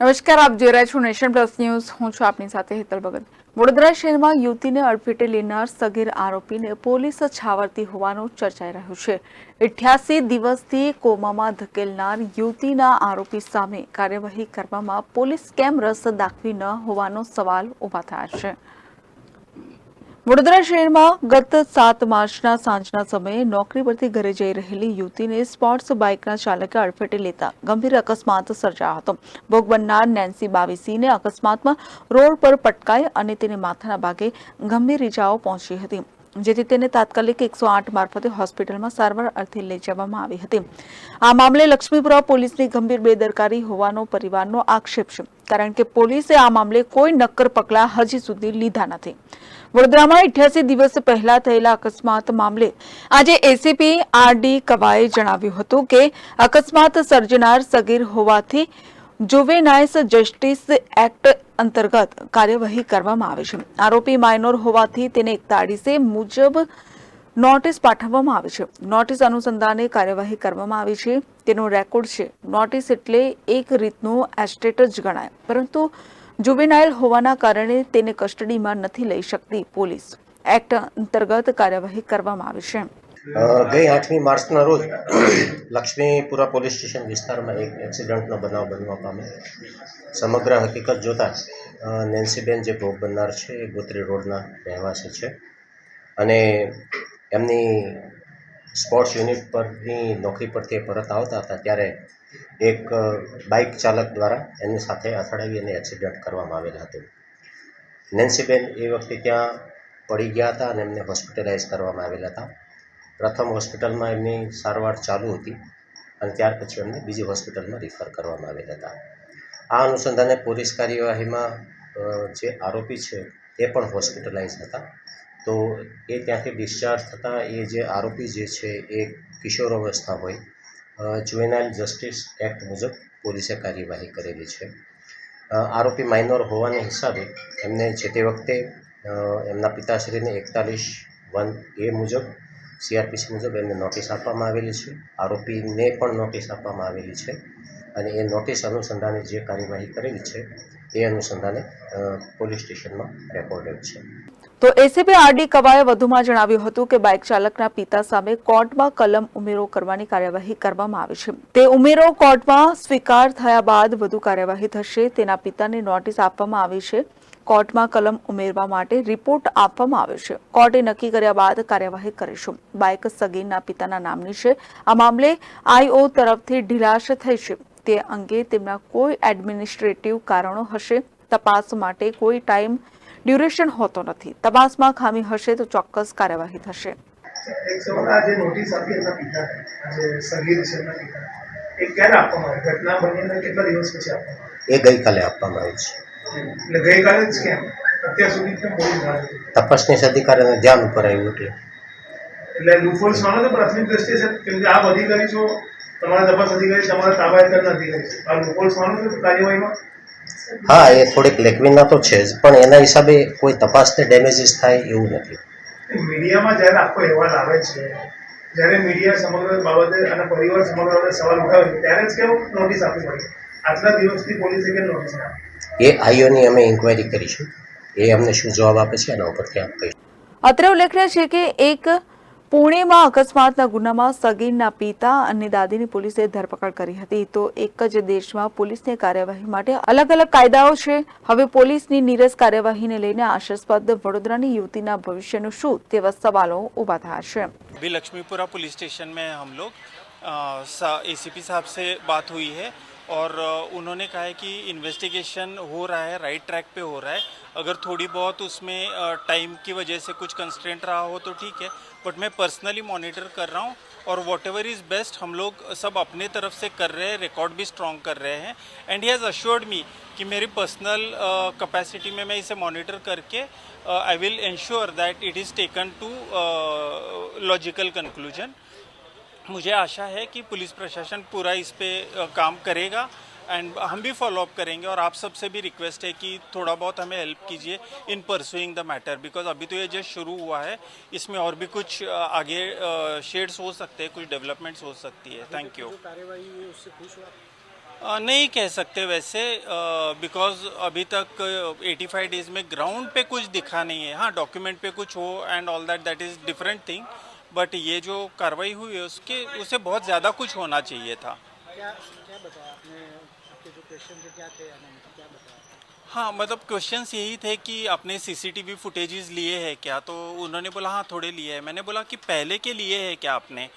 નમસ્કાર, આપ જોઈ રહ્યા છો નેશન પ્લસ ન્યૂઝ. હું છું આપની સાથે હેતલ ભગત. વડોદરા શહેરમાં યુવતીને અડફેટે લેનાર સગીર આરોપીને પોલીસ છાવરતી હોવાનું ચર્ચાઈ રહ્યું છે. અઠ્યાસી દિવસથી કોમામાં ધકેલનાર યુવતીના આરોપી સામે કાર્યવાહી કરવામાં પોલીસ કેમ રસ દાખવી ન હોવાનો સવાલ ઊભા થયા છે. વડોદરા શહેરમાં ગત સાત માર્ચના સાંજના સમયે નોકરી પરથી ઘરે જઈ રહેલી યુવતીને સ્પોર્ટ્સ બાઇકના ચાલકે અડફેટે લેતા ગંભીર અકસ્માત સર્જાયો હતો. ભોગ બનનાર નેન્સી બાવીસીને અકસ્માતમાં રોડ પર પટકાઈ અને તેને માથાના ભાગે ગંભીર ઇજાઓ પહોંચી હતી, જેથી તેને તાત્કાલિક એકસો આઠ મારફતે હોસ્પિટલમાં સારવાર અર્થે લઈ જવામાં આવી હતી. આ મામલે લક્ષ્મીપુરા પોલીસની ગંભીર બેદરકારી હોવાનો પરિવારનો આક્ષેપ છે, કારણ કે પોલીસે આ મામલે કોઈ નક્કર પગલાં હજી સુધી લીધા નથી. વડોદરામાં અઠ્યાસી દિવસ પહેલા થયેલા અકસ્માત મામલે આજે એસીપી આર ડી કવાએ જણાવ્યું હતું કે અકસ્માત સર્જનાર સગીર હોવાથી જુવેનાઇસ જસ્ટિસ એક્ટ અંતર્ગત કાર્યવાહી કરવામાં આવે છે. આરોપી માઇનોર હોવાથી તેને એકતાળીસે મુજબ નોટિસ પાઠવવામાં આવી છે. નોટિસ અનુસંધાને કાર્યવાહી કરવામાં આવી છે. તેનો રેકોર્ડ છે. નોટિસ એટલે એક રીતનું એસ્ટેટ જ ગણાય. પરંતુ જુવેનાઇલ હોવાના કારણે તેને કસ્ટડીમાં નથી લઈ શકતી પોલીસ. એક્ટ અંતર્ગત કાર્યવાહી કરવામાં આવી છે. ગઈ આઠમી માર્ચના રોજ લક્ષ્મીપુરા પોલીસ સ્ટેશન વિસ્તારમાં એક એક્સિડન્ટનો બનાવ બનવા પામે સમગ્ર હકીકત જોતાં નેન્સીબેન જે ભોગ બનનાર છે એ ગોત્રી રોડના રહેવાસી છે. અને એમની સ્પોર્ટ્સ યુનિટ પરની નોકરી પરથી પરત આવતા હતા ત્યારે એક બાઇક ચાલક દ્વારા એમની સાથે અથડાવી અને એક્સિડન્ટ કરવામાં આવેલ હતું. નેન્સીબેન એ વખતે ત્યાં પડી ગયા હતા અને એમને હોસ્પિટલાઇઝ કરવામાં આવેલા હતા. પ્રથમ હોસ્પિટલમાં એમની સારવાર ચાલુ હતી અને ત્યાર પછી એમને બીજી હોસ્પિટલમાં રિફર કરવામાં આવેલા હતા. આ અનુસંધાને પોલીસ કાર્યવાહીમાં જે આરોપી છે એ પણ હોસ્પિટલાઇઝ હતા. તો એ ત્યાંથી ડિસ્ચાર્જ થતાં એ જે આરોપી જે છે એ કિશોર અવસ્થા હોય જુવેનાઇલ જસ્ટિસ એક્ટ મુજબ પોલીસે કાર્યવાહી કરેલી છે. આરોપી માઇનોર હોવાને હિસાબે એમને જે તે વખતે એમના પિતાશ્રીને એકતાલીસ વન એ મુજબ, સીઆરપીસી મુજબ એમને નોટિસ આપવામાં આવેલી છે. આરોપીને પણ નોટિસ આપવામાં આવેલી છે અને એ નોટિસ અનુસંધાને જે કાર્યવાહી કરેલી છે એ અનુસંધાને પોલીસ સ્ટેશનમાં રેકોર્ડેડ છે. તો એસીપી આર ડી કવાએ વધુમાં જણાવ્યું હતું કે બાઇક ચાલકના પિતા સામે કોર્ટમાં કલમ ઉમેરો કરવાની કાર્યવાહી કરવામાં આવી છે. તે ઉમેરો કોર્ટમાં સ્વીકાર થયા બાદ વધુ કાર્યવાહી થશે, તેના પિતાને નોટિસ આપવામાં આવી છે. કોર્ટમાં કલમ ઉમેરવા માટે રિપોર્ટ આપવામાં આવ્યો છે. કોર્ટે નક્કી કર્યા બાદ કાર્યવાહી કરીશું. બાઇક સગીરના પિતાના નામની છે. આ મામલે આઈઓ તરફથી ઢીલાશ થઈ છે. તે અંગે તેમના કોઈ એડમિનિસ્ટ્રેટિવ કારણો હશે તપાસ માટે કોઈ ટાઈમ ડ્યુરેશન હોતો નથી. તપાસમાં ખામી હશે તો ચોક્કસ કાર્યવાહી થશે. એ ક્યારે આપવામાં આવી? ઘટના બનીને કેટલા દિવસ પછી આપવામાં એ ગઈકાલે આપવામાં આવી છે. ગઈકાલે જ કેમ? અત્યાર સુધી કેમ પોલીસ ના આવી? તપાસનીશ અધિકારીને ધ્યાન ઉપર આવ્યું એટલે. એટલે લુફોલ્સ માનો તો પ્રાથમિક દ્રષ્ટિએ છે કેમ કે આપ અધિકારી છો તમારા તપાસ અધિકારી તમારા અધિકારી છે આ લુફોલ્સ માનો છો કાર્યવાહીમાં? હા એ થોડીક લેખવીના તો છે જ પણ એના હિસાબે કોઈ તપાસને ડેમેજીસ થાય એવું નથી. મીડિયામાં જ્યારે આખો અહેવાલ આવે છે જ્યારે મીડિયા સમગ્ર બાબતે અને પરિવાર સમગ્ર બાબતે સવાલ ઉઠાવે છે ત્યારે જ કેમ નોટિસ આપવી પડે. આટલા દિવસથી પોલીસે કેમ નોટિસ એ આઈઓની અમે ઇન્ક્વાયરી કરીશું. એ અમને શું જવાબ આપે છે એના ઉપરથી આપ કહીશું. અત્રે ઉલ્લેખનીય છે કે એક પુણેમાં અકસ્માતના ગુનામાં સગીરના પિતા અને દાદીની પોલીસે ધરપકડ કરી હતી તો એક જ દેશમાં પોલીસની કાર્યવાહી માટે અલગ અલગ કાયદાઓ છે હવે પોલીસની નીરસ કાર્યવાહીને લઈને આશાસ્પદ વડોદરાની યુવતીના ભવિષ્યનું શું તેવા સવાલો ઉભા થયા છે अभी लक्ष्मीपुरा पुलिस स्टेशन में हम लोग एसीपी साहब से बात हुई है और उन्होंने कहा है कि इन्वेस्टिगेशन हो रहा है राइट ट्रैक पे हो रहा है। अगर थोड़ी बहुत उसमें टाइम की वजह से कुछ कंस्टेंट रहा हो तो ठीक है बट मैं पर्सनली मॉनिटर कर रहा हूँ और वॉट एवर इज़ बेस्ट हम लोग सब अपने तरफ़ से कर रहे हैं रिकॉर्ड भी स्ट्रॉन्ग कर रहे हैं। And he has assured me कि मेरी पर्सनल कैपेसिटी में मैं इसे मॉनिटर करके I will ensure that it is taken to logical conclusion मुझे आशा है कि पुलिस प्रशासन पूरा इस पे अ, काम करेगा एंड हम भी फॉलोअप करेंगे और आप सबसे भी रिक्वेस्ट है कि थोड़ा बहुत हमें हेल्प कीजिए in pursuing the matter because अभी तो ये जस्ट शुरू हुआ है। इसमें और भी कुछ आगे शेड्स हो सकते हैं कुछ डेवलपमेंट्स हो सकती है। थैंक यू नहीं कह सकते वैसे बिकॉज़ अभी तक 85 डेज़ में ग्राउंड पे कुछ दिखा नहीं है। हाँ डॉक्यूमेंट पे कुछ हो and all that that is different thing but ये जो कार्रवाई हुई है उसके उसे बहुत ज़्यादा कुछ होना चाहिए था। क्या क्या बताया आपने? आपके जो क्वेश्चन क्या थे? क्या बताया? हाँ मतलब क्वेश्चंस यही थे कि आपने सीसीटीवी फुटेजेस लिए हैं क्या? तो उन्होंने बोला हाँ थोड़े लिए हैं। मैंने बोला कि पहले के लिए है क्या आपने?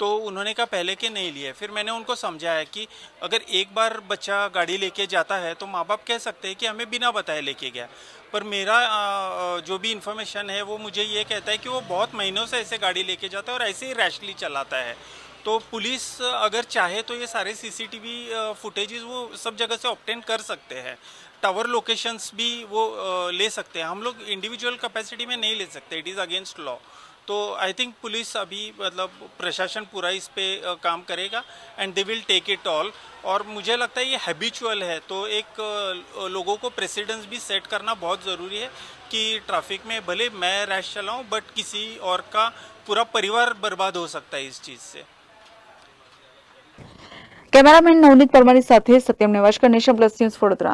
तो उन्होंने कहा, पहले के नहीं लिए। फिर मैंने उनको समझाया कि अगर एक बार बच्चा गाड़ी लेके जाता है तो माँ बाप कह सकते हैं कि हमें बिना बताए लेके गया। पर मेरा जो भी इंफॉर्मेशन है, वो मुझे ये कहता है कि वो बहुत महीनों से ऐसे गाड़ी लेके जाता है और ऐसे ही रैशली चलाता है। तो पुलिस अगर चाहे तो ये सारे सीसीटीवी फुटेजेस वो सब जगह से ऑप्टेन कर सकते हैं। टावर लोकेशंस भी वो ले सकते हैं। हम लोग इंडिविजुअल कैपेसिटी में नहीं ले सकते। इट इज़ अगेंस्ट लॉ तो आई थिंक पुलिस अभी मतलब प्रशासन पूरा इस पे अ, काम करेगा and they will take it all और मुझे लगता है ये हैबिचुअल है तो एक अ, लोगों को प्रेसिडेंस भी सेट करना बहुत ज़रूरी है कि ट्रैफिक में भले मैं रैश चलाऊं बट किसी और का पूरा परिवार बर्बाद हो सकता है इस चीज़ से કેમેરામેન નવનીત પરમારી સાથે Satyam નેવાશકર nation plus news Vadodara